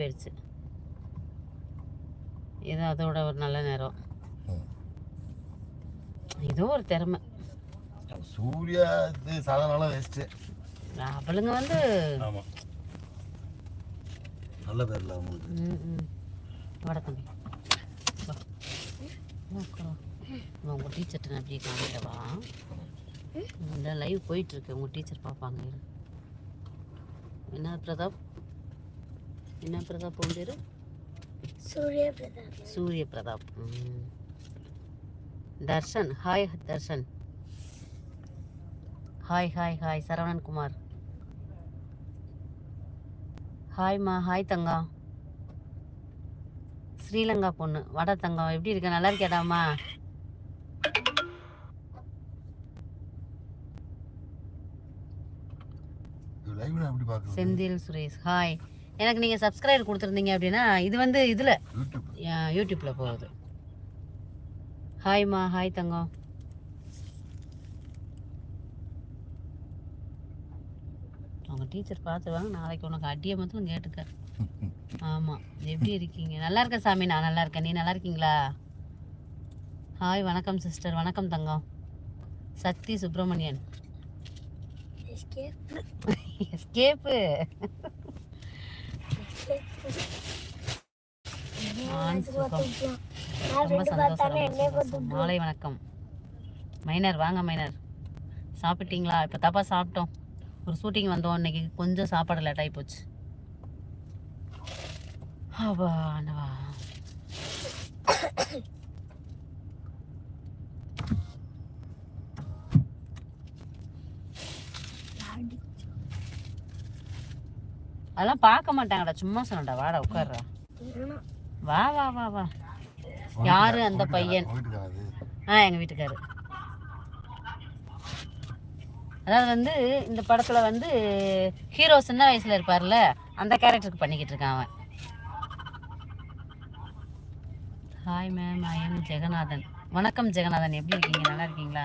போயிடுச்சு. இது அதோட ஒரு நல்ல நேரம். ஏதோ ஒரு திறமை. சூர்யா இது சாதாரண வேஸ்ட்டு அவளுங்க வந்து ஆமாம் நல்ல பேர்ல அவங்களுக்கு. ம், ம். வாடா தம்பி. வா. வா, உட்காரு. வா, உங்க டீச்சர்கிட்ட நான் அப்படியே காமிட்டவா இந்த லைவ் போயிட்டு இருக்கு. உங்க டீச்சர் பார்ப்பாங்க. என்ன பிரதாப்? என்ன பிரதாப் சூர்யா பிரதாப் சூரிய பிரதாப் ம். Darshan hi Darshan. Hi hi hi Saravanan Kumar. ஹாய்மா hi தங்கா. ஸ்ரீலங்கா பொண்ணு வட தங்கம் எப்படி இருக்க? நல்லா இருக்கியாடாமா செந்தில் சுரேஷ் ஹாய். எனக்கு நீங்கள் சப்ஸ்கிரைப் கொடுத்துருந்தீங்க அப்படின்னா இது வந்து இதில் யூடியூப் யூடியூப்பில் போகுது. ஹாய்மா ஹாய் தங்கம். அவங்க டீச்சர் பார்த்துருவாங்க நாளைக்கு உனக்கு அடியை மட்டும் கேட்டுக்க. ஆமாம் எப்படி இருக்கீங்க? நல்லா இருக்கேன் சாமி நான் நல்லா இருக்கேன். நீ நல்லா இருக்கீங்களா? ஹாய் வணக்கம் சிஸ்டர் வணக்கம் தங்கம். சக்தி சுப்பிரமணியன். எஸ்கேப் எஸ்கேப்பு ரொம்ப சந்தோஷம் மாலை வணக்கம். மைனர் வாங்க மைனர். சாப்பிட்டீங்களா? இப்போ தப்பா சாப்பிட்டோம். ஒரு ஷூட்டிங் வந்தோம். இன்னைக்கு கொஞ்சம் சாப்பாடு லேட் ஆகி போச்சு. அப்பா ஆண்டவா. அதெல்லாம் பார்க்க மாட்டாங்கடா சும்மா சொன்னடா வாடா உட்கார்றா. வா வா வா வா. யாரு அந்த பையன்? ஆ எங்கள் வீட்டுக்காரு. அதாவது வந்து இந்த படத்தில் வந்து ஹீரோ சின்ன வயசில் இருப்பார்ல அந்த கேரக்டருக்கு பண்ணிக்கிட்டு இருக்கான் அவன். Hi ma'am I am Jaganathan. வணக்கம் ஜெகநாதன் எப்படி இருக்கீங்க? நல்லா இருக்கீங்களா?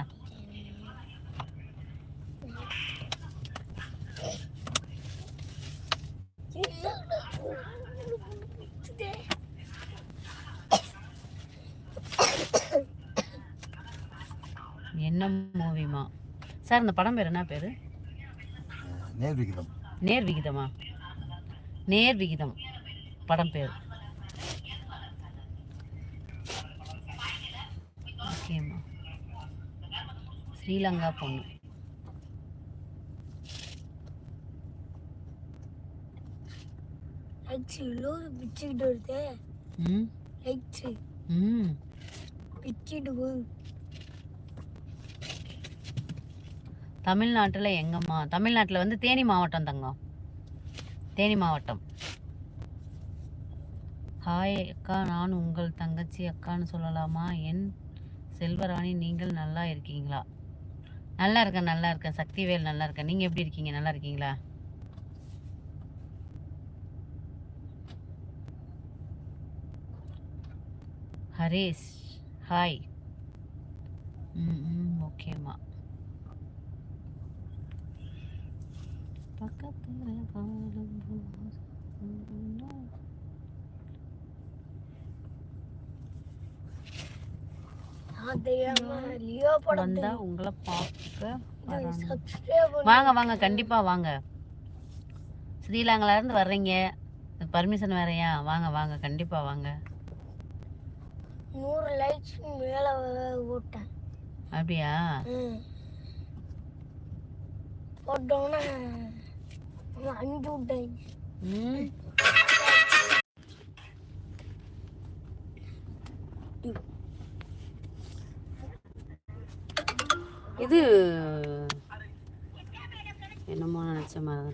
என்ன மூவிமா சார் இந்த படம் பேர் என்ன பேர்? நேர் விகிதம். நேர் விகிதமா? நேர் விகிதம். படம் பேர். ஓகேம்மா. ஸ்ரீலங்கா பொண்ணு. பிச்சுக்கிட்டு வருது ம்? லைட்ஸ் ம். பிச்சுட்டு போகுது தமிழ்நாட்டில் எங்கம்மா? தமிழ்நாட்டில் வந்து தேனி மாவட்டம் தங்கம். தேனி மாவட்டம். ஹாய் அக்கா நான் உங்கள் தங்கச்சி அக்கான்னு சொல்லலாமா? என் செல்வராணி நீங்கள் நல்லா இருக்கீங்களா? நல்லா இருக்கேன் நல்லா இருக்கேன். சக்திவேல் நல்லா இருக்கேன். நீங்கள் எப்படி இருக்கீங்க? நல்லா இருக்கீங்களா? ஹரேஷ் ஹாய் ம் ம் ஓகேம்மா பக்கத்துல படம் வந்தா உங்களை பார்க்க வாங்க வாங்க கண்டிப்பா வாங்க. ஸ்ரீலங்கால இருந்து வர்றீங்க. பர்மிஷன் வேறயா? வாங்க வாங்க கண்டிப்பா வாங்க. மேலே போட்டேன் அப்படியா. போட்டோன்னே அஞ்சு விட்டேன். ம் இது என்னமோ நினச்ச மாதிரி